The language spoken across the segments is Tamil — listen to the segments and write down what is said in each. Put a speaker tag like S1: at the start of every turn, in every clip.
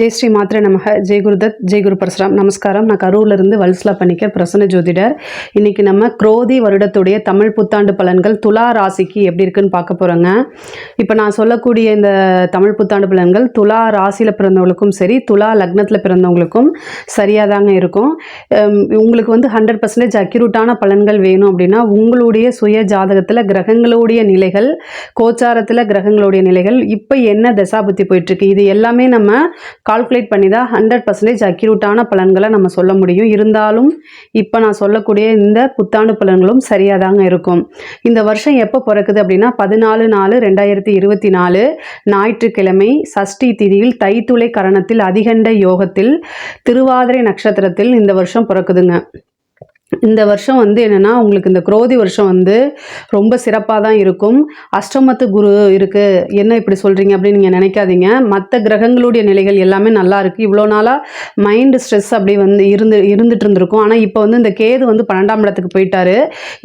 S1: ஜெய் ஸ்ரீ மாத்திரை நமக. ஜெய் குருதத் ஜெய் குரு பரசுராம். நமஸ்காரம். நான் கரூர்லேருந்து வல்ஸ்லா பண்ணிக்க பிரசன்ன ஜோதிடர். இன்றைக்கி நம்ம குரோதி வருடத்துடைய தமிழ் புத்தாண்டு பலன்கள் துலா ராசிக்கு எப்படி இருக்குன்னு பார்க்க போகிறோங்க இப்போ நான் சொல்லக்கூடிய இந்த தமிழ் புத்தாண்டு பலன்கள் துலா ராசியில் பிறந்தவங்களுக்கும் சரி துலா லக்னத்தில் பிறந்தவங்களுக்கும் சரியாக தாங்க இருக்கும். உங்களுக்கு வந்து ஹண்ட்ரட் பர்சன்டேஜ் அக்யூரேட்டான பலன்கள் வேணும் அப்படின்னா உங்களுடைய சுய ஜாதகத்தில் கிரகங்களுடைய நிலைகள் கோச்சாரத்தில் கிரகங்களுடைய நிலைகள் இப்போ என்ன தசாபுத்தி போயிட்டுருக்கு இது எல்லாமே நம்ம கால்குலேட் பண்ணி தான் ஹண்ட்ரட் பர்சன்டேஜ் அக்யூரேட்டான பலன்களை நம்ம சொல்ல முடியும். இருந்தாலும் இப்போ நான் சொல்லக்கூடிய இந்த புத்தாண்டு பலன்களும் சரியாக தாங்க இருக்கும். இந்த வருஷம் எப்போ பிறக்குது அப்படின்னா பதினாலு நாலு ரெண்டாயிரத்தி இருபத்தி நாலு ஞாயிற்றுக்கிழமை சஷ்டி திதியில் தைத்துளை கரணத்தில் அதிகண்ட யோகத்தில் திருவாதிரை நட்சத்திரத்தில் இந்த வருஷம் பிறக்குதுங்க. இந்த வருஷம் வந்து என்னென்னா உங்களுக்கு இந்த குரோதி வருஷம் வந்து ரொம்ப சிறப்பாக தான் இருக்கும். அஷ்டமத்து குரு இருக்குது என்ன இப்படி சொல்கிறீங்க அப்படின்னு நீங்கள் நினைக்காதீங்க. மற்ற கிரகங்களுடைய நிலைகள் எல்லாமே நல்லா இருக்குது இவ்வளோ நாளாக மைண்டு ஸ்ட்ரெஸ் அப்படி வந்து இருந்து இருந்துட்டு இருந்திருக்கும். ஆனால் இப்போ வந்து இந்த கேது வந்து பன்னெண்டாம் இடத்துக்கு போயிட்டாரு.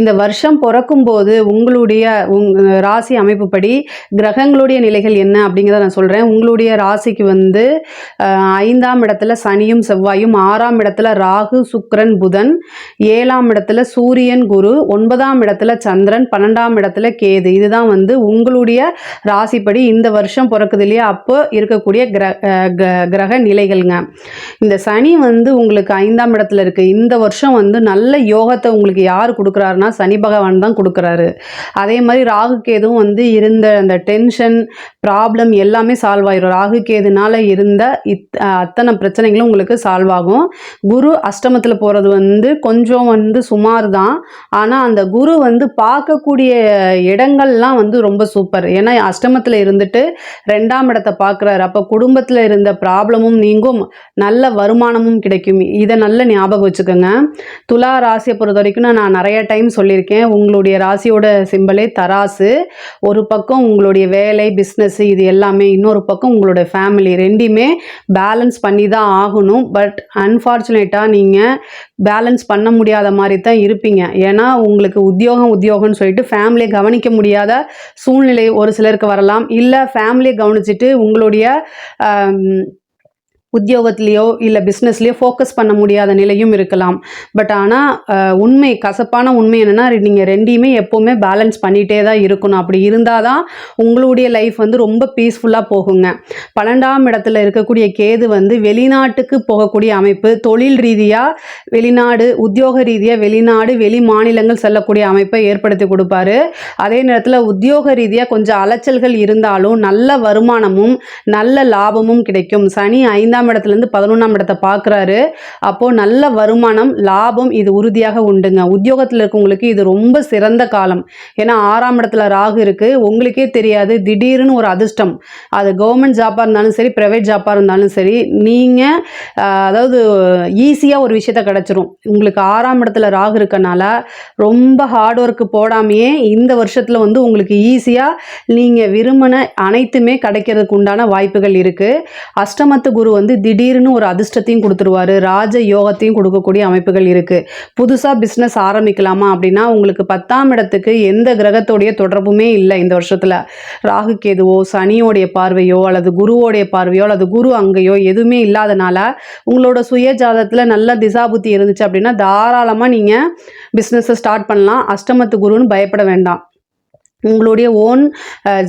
S1: இந்த வருஷம் பிறக்கும் போது உங்களுடைய உங் ராசி அமைப்புப்படி கிரகங்களுடைய நிலைகள் என்ன அப்படிங்கிறத நான் சொல்கிறேன் உங்களுடைய ராசிக்கு வந்து ஐந்தாம் இடத்துல சனியும் செவ்வாயும் ஆறாம் இடத்துல ராகு சுக்ரன் புதன் ஏழாம் இடத்துல சூரியன் குரு ஒன்பதாம் இடத்துல சந்திரன் பன்னெண்டாம் இடத்துல கேது. இதுதான் வந்து உங்களுடைய ராசிப்படி இந்த வருஷம் பிறக்குது இல்லையா? அப்போ இருக்கக்கூடிய கிர க- கிரக நிலைகள்ங்க. இந்த சனி வந்து உங்களுக்கு ஐந்தாம் இடத்துல இருக்கு. இந்த வருஷம் வந்து நல்ல யோகத்தை உங்களுக்கு யார் கொடுக்குறாருன்னா சனி பகவான் தான் கொடுக்குறாரு. அதே மாதிரி ராகு கேதுவும் வந்து இருந்த அந்த டென்ஷன் ப்ராப்ளம் எல்லாமே சால்வ் ஆயிரும். ராகு கேதுனால இருந்த இத் அத்தனை பிரச்சனைகளும் உங்களுக்கு சால்வ் ஆகும். குரு அஷ்டமத்தில் போகிறது வந்து கொஞ்சம் வந்து சுமார் தான் ஆனால் அந்த குரு வந்து பார்க்கக்கூடிய இடங்கள்லாம் வந்து ரொம்ப சூப்பர். ஏன்னா அஷ்டமத்தில் இருந்துட்டு ரெண்டாம் இடத்தை பார்க்குறாரு. அப்போ குடும்பத்தில் இருந்த ப்ராப்ளமும் நீங்கும். நல்ல வருமானமும் கிடைக்கும். இதை நல்ல ஞாபகம் வச்சுக்கோங்க. துலா ராசியை பொறுத்த வரைக்கும் நான் நிறைய டைம் சொல்லியிருக்கேன். உங்களுடைய ராசியோட சிம்பலே தராசு. ஒரு பக்கம் உங்களுடைய வேலை பிஸ்னஸ் இது எல்லாமே இன்னொரு பக்கம் உங்களுடைய ஃபேமிலி ரெண்டையுமே பேலன்ஸ் பண்ணி தான் ஆகணும். பட் அன்ஃபார்ச்சுனேட்டாக நீங்கள் பேலன்ஸ் பண்ண முடியாத மாதிரி தான் இருப்பீங்க. ஏன்னா உங்களுக்கு உத்தியோகம் உத்தியோகம்னு சொல்லிட்டு ஃபேமிலியை கவனிக்க முடியாத சூழ்நிலை ஒரு சிலருக்கு வரலாம். இல்லை ஃபேமிலியை கவனிச்சிட்டு உங்களுடைய உத்தியோகத்திலேயோ இல்லை பிஸ்னஸ்லேயோ ஃபோக்கஸ் பண்ண முடியாத நிலையும் இருக்கலாம். பட் ஆனால் உண்மை கசப்பான உண்மை என்னென்னா நீங்கள் ரெண்டையுமே எப்போவுமே பேலன்ஸ் பண்ணிகிட்டே தான் இருக்கணும். அப்படி இருந்தால் தான் உங்களுடைய லைஃப் வந்து ரொம்ப பீஸ்ஃபுல்லாக போகுங்க. பன்னெண்டாம் இடத்துல இருக்கக்கூடிய கேது வந்து வெளிநாட்டுக்கு போகக்கூடிய அமைப்பு தொழில் ரீதியாக வெளிநாடு உத்தியோக ரீதியாக வெளிநாடு வெளி மாநிலங்கள் செல்லக்கூடிய அமைப்பை ஏற்படுத்தி கொடுப்பாரு. அதே நேரத்தில் உத்தியோக ரீதியாக கொஞ்சம் அலைச்சல்கள் இருந்தாலும் நல்ல வருமானமும் நல்ல லாபமும் கிடைக்கும். சனி ஐந்தாம் இடத்துலேருந்து பதினொன்றாம் இடத்தை பார்க்குறாரு. அப்போது நல்ல வருமானம் லாபம் இது உறுதியாக உண்டுங்க. உத்தியோகத்தில் இருக்கவங்களுக்கு இது ரொம்ப சிறந்த காலம். ஏன்னா ஆறாம் இடத்துல ராகு இருக்குது உங்களுக்கே தெரியாது திடீர்னு ஒரு அதிர்ஷ்டம். அது கவர்மெண்ட் ஜாப்பாக இருந்தாலும் சரி ப்ரைவேட் ஜாப்பாக இருந்தாலும் சரி நீங்கள் அதாவது ஈஸியாக ஒரு விஷயத்த கிடச்சிரும். உங்களுக்கு ஆறாம் இடத்துல ராகு இருக்கனால ரொம்ப ஹார்ட் ஒர்க்கு போடாமையே இந்த வருஷத்தில் வந்து உங்களுக்கு ஈஸியாக நீங்கள் விரும்பின அனைத்துமே கிடைக்கிறதுக்கு உண்டான வாய்ப்புகள் இருக்குது அஷ்டமத்து குரு வந்து திடீர்னு ஒரு அதிர்ஷ்டத்தையும் கொடுத்துருவாரு. ராஜ யோகத்தையும் கொடுக்கக்கூடிய அமைப்புகள் இருக்குது புதுசாக பிஸ்னஸ் ஆரம்பிக்கலாமா அப்படின்னா உங்களுக்கு பத்தாம் இடத்துக்கு எந்த கிரகத்தோடைய தொடர்புமே இல்லை இந்த வருஷத்தில். ராகு கேதுவோ சனியோடைய பார்வையோ அல்லது குருவோடைய பார்வையோ அல்லது குரு அங்கேயோ எதுவுமே இல்லாதனால உங்களோட சுய ஜாதத்தில் நல்ல திசாபுத்தி இருந்துச்சு அப்படின்னா தாராளமாக நீங்கள் பிஸ்னஸை ஸ்டார்ட் பண்ணலாம். அஷ்டமத்து குருன்னு பயப்பட வேண்டாம். உங்களுடைய ஓன்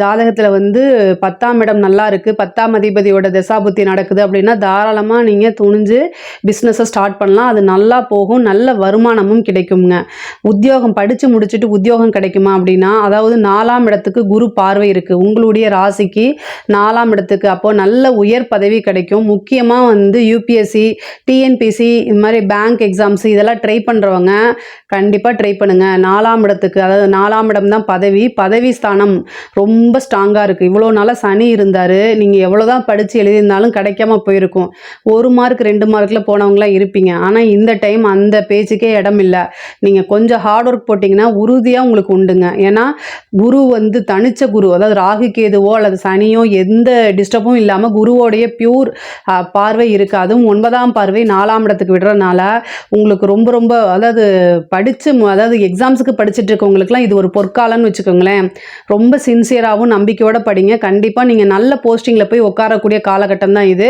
S1: ஜாதகத்தில் வந்து பத்தாம் இடம் நல்லா இருக்குது பத்தாம் அதிபதியோட தசாபுத்தி நடக்குது அப்படின்னா தாராளமாக நீங்கள் துணிஞ்சு பிஸ்னஸை ஸ்டார்ட் பண்ணலாம். அது நல்லா போகும் நல்ல வருமானமும் கிடைக்குங்க உத்தியோகம் படித்து முடிச்சுட்டு உத்தியோகம் கிடைக்குமா அப்படின்னா அதாவது நாலாம் இடத்துக்கு குரு பார்வை இருக்குது உங்களுடைய ராசிக்கு நாலாம் இடத்துக்கு அப்போது நல்ல உயர் பதவி கிடைக்கும். முக்கியமாக வந்து யூபிஎஸ்சி டிஎன்பிசி இந்த மாதிரி பேங்க் எக்ஸாம்ஸ் இதெல்லாம் ட்ரை பண்ணுறவங்க கண்டிப்பாக ட்ரை பண்ணுங்கள் நாலாம் இடத்துக்கு அதாவது நாலாம் இடம் தான் பதவி. பதவி ஸ்தானம் ரொம்ப ஸ்ட்ராங்காக இருக்குது இவ்வளோ நாளாக சனி இருந்தார். நீங்கள் எவ்வளோ தான் படித்து எழுதியிருந்தாலும் கிடைக்காம போயிருக்கும். ஒரு மார்க் ரெண்டு மார்க்கில் போனவங்களாம் இருப்பீங்க. ஆனால் இந்த டைம் அந்த பேச்சுக்கே இடம் இல்லை. நீங்கள் கொஞ்சம் ஹார்ட் ஒர்க் போட்டிங்கன்னா உறுதியாக உங்களுக்கு உண்டுங்க. ஏன்னா குரு வந்து தனிச்ச குரு. அதாவது ராகு கேதுவோ அல்லது சனியோ எந்த டிஸ்டர்பும் இல்லாமல் குருவோடைய பியூர் பார்வை இருக்குது அதுவும் ஒன்பதாம் பார்வை நாலாம் இடத்துக்கு விடுறதுனால உங்களுக்கு ரொம்ப ரொம்ப அதாவது படித்து அதாவது எக்ஸாம்ஸுக்கு படிச்சுட்டு இருக்கவங்களுக்குலாம் இது ஒரு பொற்காலம்னு வச்சுக்கோங்களேன். வச்சுக்கோங்களேன் ரொம்ப சின்சியராகவும் நம்பிக்கையோட படிங்க. கண்டிப்பாக நீங்கள் நல்ல போஸ்டிங்கில் போய் உட்காரக்கூடிய காலகட்டம் தான் இது.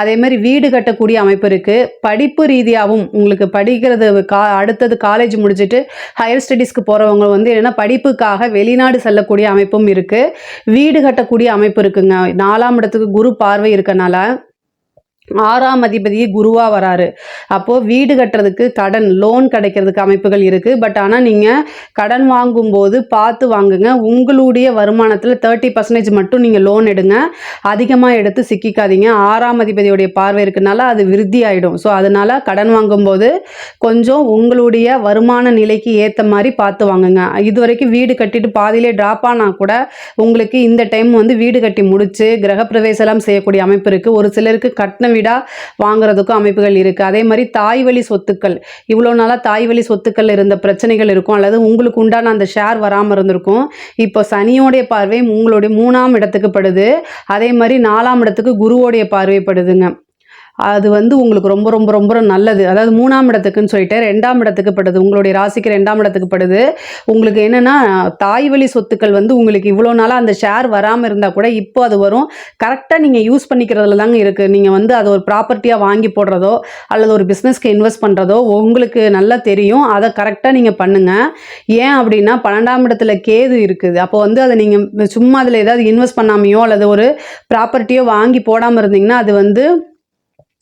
S1: அதே மாதிரி வீடு கட்டக்கூடிய அமைப்பு இருக்குது படிப்பு ரீதியாகவும் உங்களுக்கு படிக்கிறது கா அடுத்தது காலேஜ் முடிச்சுட்டு ஹையர் ஸ்டடீஸ்க்கு போகிறவங்க வந்து என்னென்னா படிப்புக்காக வெளிநாடு செல்லக்கூடிய அமைப்பும் இருக்குது வீடு கட்டக்கூடிய அமைப்பு இருக்குங்க. நாலாம் இடத்துக்கு குரு பார்வை இருக்கனால ஆறாம் அதிபதி குருவா வராரு. அப்போது வீடு கட்டுறதுக்கு கடன் லோன் கிடைக்கிறதுக்கு அமைப்புகள் இருக்குது பட் ஆனால் நீங்கள் கடன் வாங்கும்போது பார்த்து வாங்குங்க. உங்களுடைய வருமானத்தில் தேர்ட்டி பர்சன்டேஜ் மட்டும் நீங்கள் லோன் எடுங்க. அதிகமாக எடுத்து சிக்கிக்காதீங்க. ஆறாம் அதிபதியுடைய பார்வை இருக்குனால அது விருத்தி ஆகிடும் ஸோ அதனால் கடன் வாங்கும்போது கொஞ்சம் உங்களுடைய வருமான நிலைக்கு ஏற்ற மாதிரி பார்த்து வாங்குங்க. இது வரைக்கும் வீடு கட்டிட்டு பாதியிலே ட்ராப் ஆனால் கூட உங்களுக்கு இந்த டைம் வந்து வீடு கட்டி முடிச்சு கிரகப்பிரவேசம் செய்யக்கூடிய அமைப்பு இருக்குது ஒரு சிலருக்கு கட்டின வீடாக வாங்குறதுக்கும் அமைப்புகள் இருக்குது அதே மாதிரி தாய் வழி சொத்துக்கள். இவ்வளோ நாளாக தாய் வழி சொத்துக்கள் இருந்த பிரச்சனைகள் இருக்கும். அல்லது உங்களுக்கு உண்டான அந்த ஷேர் வராமல் இருந்திருக்கும். இப்போ சனியோடைய பார்வை உங்களுடைய மூணாம் இடத்துக்கு படுது. அதே மாதிரி நாலாம் இடத்துக்கு குருவோடைய பார்வைப்படுதுங்க அது வந்து உங்களுக்கு ரொம்ப ரொம்ப ரொம்ப நல்லது. அதாவது மூணாம் இடத்துக்குன்னு சொல்லிட்டு ரெண்டாம் இடத்துக்கு படுது. உங்களுடைய ராசிக்கு ரெண்டாம் இடத்துக்கு படுது. உங்களுக்கு என்னென்னா தாய் வழி சொத்துக்கள் வந்து உங்களுக்கு இவ்வளோ நாளாக அந்த ஷேர் வராமல் இருந்தால் கூட இப்போ அது வரும். கரெக்டாக நீங்கள் யூஸ் பண்ணிக்கிறதுல தாங்க இருக்குது நீங்கள் வந்து அது ஒரு ப்ராப்பர்ட்டியாக வாங்கி போடுறதோ அல்லது ஒரு பிஸ்னஸ்க்கு இன்வெஸ்ட் பண்ணுறதோ உங்களுக்கு நல்லா தெரியும். அதை கரெக்டாக நீங்கள் பண்ணுங்கள் ஏன் அப்படின்னா பன்னெண்டாம் இடத்துல கேது இருக்குது. அப்போ வந்து அதை நீங்கள் சும்மா அதில் ஏதாவது இன்வெஸ்ட் பண்ணாமையோ அல்லது ஒரு ப்ராப்பர்ட்டியோ வாங்கி போடாமல் இருந்தீங்கன்னா அது வந்து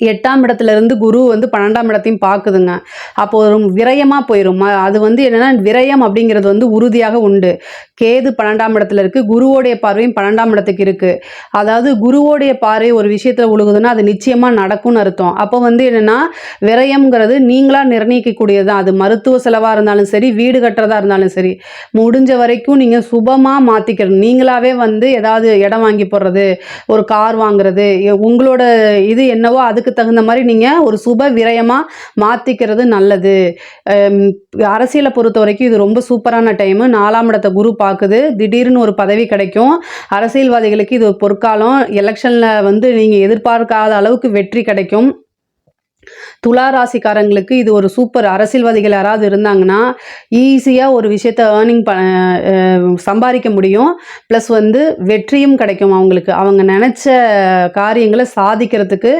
S1: எட்டாம் இடத்துல இருந்து குரு வந்து பன்னெண்டாம் இடத்தையும் பார்க்குதுங்க. அப்போ ஒரு விரயமாக போயிடும் அது வந்து என்னென்னா விரயம் அப்படிங்கிறது வந்து உறுதியாக உண்டு. கேது பன்னெண்டாம் இடத்துல இருக்குது குருவோடைய பார்வையும் பன்னெண்டாம் இடத்துக்கு இருக்குது அதாவது குருவோடைய பார்வை ஒரு விஷயத்தில் உழுகுதுன்னா அது நிச்சயமாக நடக்கும்னு அர்த்தம். அப்போ வந்து என்னென்னா விரயம்ங்கிறது நீங்களாக நிர்ணயிக்கக்கூடியது தான் அது மருத்துவ செலவாக இருந்தாலும் சரி வீடு கட்டுறதா இருந்தாலும் சரி முடிஞ்ச வரைக்கும் நீங்கள் சுபமாக மாற்றிக்கிறது நீங்களாகவே வந்து ஏதாவது இடம் வாங்கி போடுறது ஒரு கார் வாங்குறது உங்களோட இது என்னவோ அதுக்கு தகுந்த மாதிரி நீங்கள் ஒரு சுப விரயமாக மாற்றிக்கிறது நல்லது. அரசியலை பொறுத்த வரைக்கும் இது ரொம்ப சூப்பரான டைமு. நாலாம் இடத்த குரு பார்க்குது. திடீர்னு ஒரு பதவி கிடைக்கும். அரசியல்வாதிகளுக்கு இது ஒரு பொற்காலம். எலெக்ஷனில் வந்து நீங்கள் எதிர்பார்க்காத அளவுக்கு வெற்றி கிடைக்கும். துலா ராசிக்காரங்களுக்கு இது ஒரு சூப்பர். அரசியல்வாதிகள் யாராவது இருந்தாங்கன்னா ஈஸியாக ஒரு விஷயத்த ஏர்னிங் ப சம்பாதிக்க முடியும். ப்ளஸ் வந்து வெற்றியும் கிடைக்கும் அவங்களுக்கு. அவங்க நினச்ச காரியங்களை சாதிக்கிறதுக்கு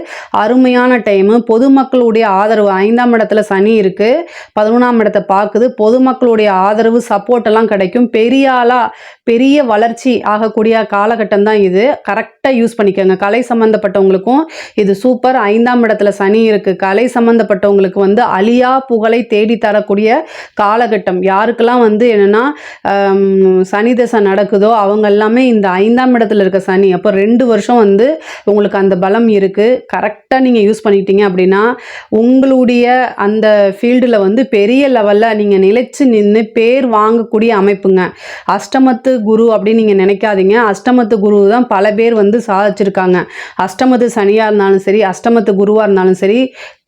S1: அருமையான டைமு பொதுமக்களுடைய ஆதரவு ஐந்தாம் இடத்துல சனி இருக்குது பதினொன்றாம் இடத்தை பார்க்குது. பொதுமக்களுடைய ஆதரவு சப்போர்ட் எல்லாம் கிடைக்கும். பெரிய ஆளாக பெரிய வளர்ச்சி ஆகக்கூடிய காலகட்டம் தான் இது. கரெக்டாக யூஸ் பண்ணிக்கோங்க. கலை சம்மந்தப்பட்டவங்களுக்கும் இது சூப்பர். ஐந்தாம் இடத்துல சனி இருக்குது கலை சம்மந்தப்பட்டவங்களுக்கு வந்து அழியா புகழை தேடி தரக்கூடிய காலகட்டம். யாருக்கெல்லாம் வந்து என்னென்னா சனி தசை நடக்குதோ அவங்க எல்லாமே இந்த ஐந்தாம் இடத்துல இருக்க சனி. அப்போ ரெண்டு வருஷம் வந்து உங்களுக்கு அந்த பலம் இருக்குது கரெக்டாக நீங்கள் யூஸ் பண்ணிக்கிட்டீங்க அப்படின்னா உங்களுடைய அந்த ஃபீல்டில் வந்து பெரிய லெவலில் நீங்கள் நிலைச்சு நின்று பேர் வாங்கக்கூடிய அமைப்புங்க. அஷ்டமத்து குரு அப்படின்னு நீங்கள் நினைக்காதீங்க. அஷ்டமத்து குரு தான் பல பேர் வந்து சாதிச்சிருக்காங்க. அஷ்டமத்து சனியாக இருந்தாலும் சரி அஷ்டமத்து குருவாக இருந்தாலும் சரி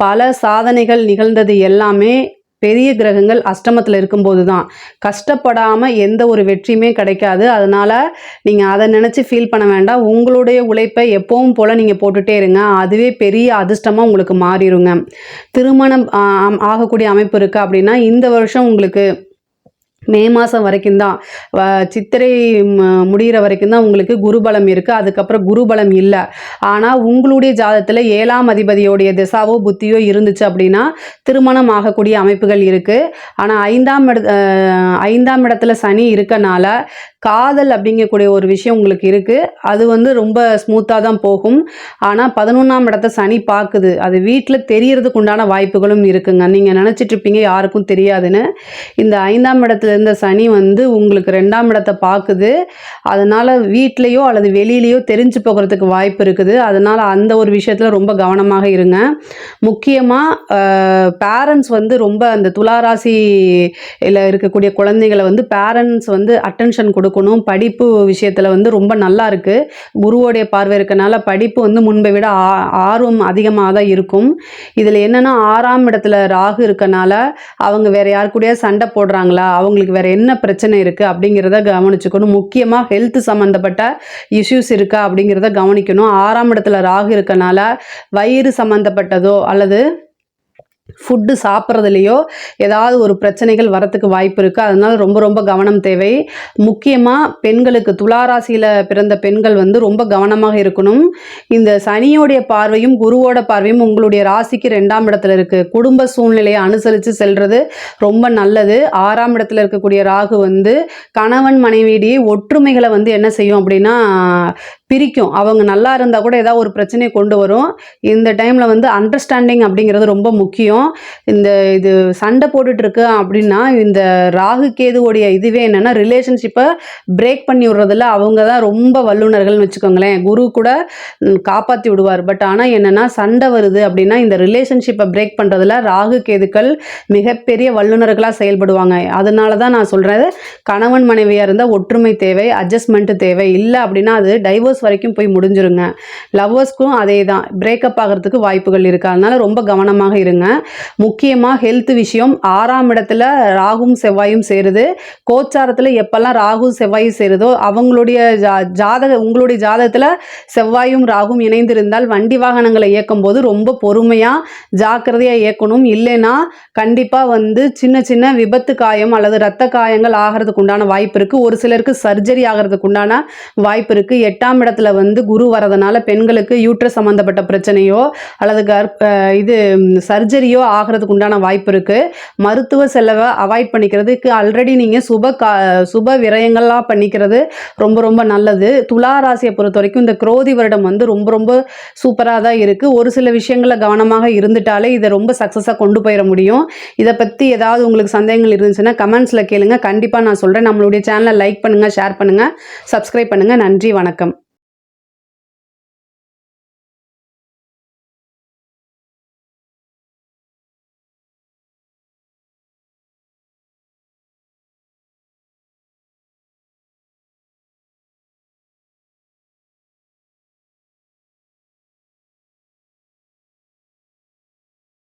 S1: பல சாதனைகள் நிகழ்ந்தது எல்லாமே பெரிய கிரகங்கள் அஷ்டமத்தில் இருக்கும்போது தான் கஷ்டப்படாமல் எந்த ஒரு வெற்றியுமே கிடைக்காது. அதனால் நீங்கள் அதை நினச்சி ஃபீல் பண்ண வேண்டாம். உங்களுடைய உழைப்பை எப்பவும் போல் நீங்கள் போட்டுகிட்டே இருங்க. அதுவே பெரிய அதிர்ஷ்டமாக உங்களுக்கு மாறிடுங்க திருமணம் ஆகக்கூடிய அமைப்பு இருக்குது அப்படின்னா இந்த வருஷம் உங்களுக்கு மே மாதம் வரைக்கும் தான். வ- சித்திரை முடிகிற முடியிற வரைக்கும் தான் உங்களுக்கு குருபலம் இருக்குது அதுக்கப்புறம் குருபலம் இல்லை. ஆனால் உங்களுடைய ஜாதத்தில் ஏழாம் அதிபதியோடைய திசாவோ புத்தியோ இருந்துச்சு அப்படின்னா திருமணம் ஆகக்கூடிய அமைப்புகள் இருக்குது ஆனால் ஐந்தாம் இட ஐந்தாம் இடத்துல சனி இருக்கனால காதல் அப்படிங்கக்கூடிய ஒரு விஷயம் உங்களுக்கு இருக்குது அது வந்து ரொம்ப ஸ்மூத்தாக தான் போகும். ஆனால் பதினொன்றாம் இடத்த சனி பார்க்குது அது வீட்டில் தெரியறதுக்கு உண்டான வாய்ப்புகளும் இருக்குங்க. நீங்கள் நினச்சிட்ருப்பீங்க யாருக்கும் தெரியாதுன்னு. இந்த ஐந்தாம் இடத்துல இருந்த சனி வந்து உங்களுக்கு ரெண்டாம் இடத்தை பார்க்குது. அதனால் வீட்லேயோ அல்லது வெளியிலையோ தெரிஞ்சு போகிறதுக்கு வாய்ப்பு இருக்குது. அதனால் அந்த ஒரு விஷயத்தில் ரொம்ப கவனமாக இருங்க. முக்கியமாக பேரண்ட்ஸ் வந்து ரொம்ப அந்த துளாராசியில் இருக்கக்கூடிய குழந்தைகளை வந்து பேரண்ட்ஸ் வந்து அட்டென்ஷன் கொடுக்கணும். படிப்பு விஷயத்தில் வந்து ரொம்ப நல்லா இருக்குது குருவோடைய பார்வை இருக்கனால படிப்பு வந்து முன்பை விட ஆ- ஆர்வம் அதிகமாக தான் இருக்கும். இதில் என்னென்னா ஆறாம் இடத்துல ராகு இருக்கனால அவங்க வேறு யார் கூடயா சண்டை போடுறாங்களா? அவங்களுக்கு வேறு என்ன பிரச்சனை இருக்குது அப்படிங்கிறத கவனிச்சுக்கணும். முக்கியமாக ஹெல்த் சம்மந்தப்பட்ட இஷ்யூஸ் இருக்கா அப்படிங்கிறத கவனிக்கணும். ஆறாம் இடத்துல ராகு இருக்கனால வயிறு சம்மந்தப்பட்டதோ அல்லது ஃபுட்டு சாப்பிட்றதுலையோ ஏதாவது ஒரு பிரச்சனைகள் வரத்துக்கு வாய்ப்பு இருக்குது அதனால ரொம்ப ரொம்ப கவனம் தேவை. முக்கியமாக பெண்களுக்கு துளாராசியில் பிறந்த பெண்கள் வந்து ரொம்ப கவனமாக இருக்கணும். இந்த சனியோடைய பார்வையும் குருவோட பார்வையும் உங்களுடைய ராசிக்கு ரெண்டாம் இடத்துல இருக்குது குடும்ப சூழ்நிலையை அனுசரித்து செல்வது ரொம்ப நல்லது. ஆறாம் இடத்துல இருக்கக்கூடிய ராகு வந்து கணவன் மனைவியிடையே ஒற்றுமைகளை வந்து என்ன செய்யும் அப்படின்னா பிரிக்கும். அவங்க நல்லா இருந்தால் கூட ஏதாவது ஒரு பிரச்சனையை கொண்டு வரும். இந்த டைமில் வந்து அண்டர்ஸ்டாண்டிங் அப்படிங்கிறது ரொம்ப முக்கியம். இந்த இது சண்டை போட்டுட்ருக்கு அப்படின்னா இந்த ராகு கேதுவோடைய இதுவே என்னென்னா ரிலேஷன்ஷிப்பை பிரேக் பண்ணி விடுறதுல அவங்க தான் ரொம்ப வல்லுநர்கள்னு வச்சுக்கோங்களேன். குரு கூட காப்பாற்றி விடுவார். பட் ஆனால் என்னென்னா சண்டை வருது அப்படின்னா இந்த ரிலேஷன்ஷிப்பை பிரேக் பண்ணுறதுல ராகு கேதுக்கள் மிகப்பெரிய வல்லுநர்களாக செயல்படுவாங்க. அதனால தான் நான் சொல்கிறது கணவன் மனைவியாக இருந்தால் ஒற்றுமை தேவை அட்ஜஸ்ட்மெண்ட்டு தேவை. இல்லை அப்படின்னா அது டைவர்ஸ் வரைக்கும் போய் முடிஞ்சிருங்க. லவ்வர்ஸ்க்கும் அதே தான். பிரேக்கப் ஆகிறதுக்கு வாய்ப்புகள் இருக்குது அதனால ரொம்ப கவனமாக இருங்க. முக்கியமாக ஹெல்த் விஷயம். ஆறாம் இடத்துல ராகும் செவ்வாயும் சேருது. கோச்சாரத்தில் எப்பெல்லாம் ராகு செவ்வாயும் சேருதோ அவங்களுடைய ஜா ஜாதக உங்களுடைய ஜாதகத்தில் செவ்வாயும் ராகும் இணைந்திருந்தால் வண்டி வாகனங்களை இயக்கும் போது ரொம்ப பொறுமையாக ஜாக்கிரதையாக இயக்கணும். இல்லைன்னா கண்டிப்பாக வந்து சின்ன சின்ன விபத்து காயம் அல்லது ரத்த காயங்கள் ஆகிறதுக்கு உண்டான வாய்ப்பு இருக்குது ஒரு சிலருக்கு சர்ஜரி ஆகிறதுக்கு உண்டான வாய்ப்பு இருக்குது எட்டாம் இடத்துல வந்து குரு வரதுனால பெண்களுக்கு யூட்ரஸ் சம்மந்தப்பட்ட பிரச்சனையோ அல்லது கர்ப்ப இது சர்ஜரியோ ஆகிறதுக்கு உண்டான வாய்ப்பு இருக்குது மருத்துவ செலவை அவாய்ட் பண்ணிக்கிறதுக்கு ஆல்ரெடி நீங்கள் சுப கா சுப விரயங்கள்லாம் பண்ணிக்கிறது ரொம்ப ரொம்ப நல்லது. துலா ராசியை பொறுத்த வரைக்கும் இந்த குரோதி வருடம் வந்து ரொம்ப ரொம்ப சூப்பராக தான் இருக்குது ஒரு சில விஷயங்களில் கவனமாக இருந்துட்டாலே இதை ரொம்ப சக்ஸஸாக கொண்டு போயிட முடியும். இதை பற்றி ஏதாவது உங்களுக்கு சந்தேகங்கள் இருந்துச்சுன்னா கமெண்ட்ஸில் கேளுங்க. கண்டிப்பாக நான் சொல்கிறேன் நம்மளுடைய சேனலை லைக் பண்ணுங்கள் ஷேர் பண்ணுங்கள் சப்ஸ்கிரைப் பண்ணுங்கள் நன்றி வணக்கம்.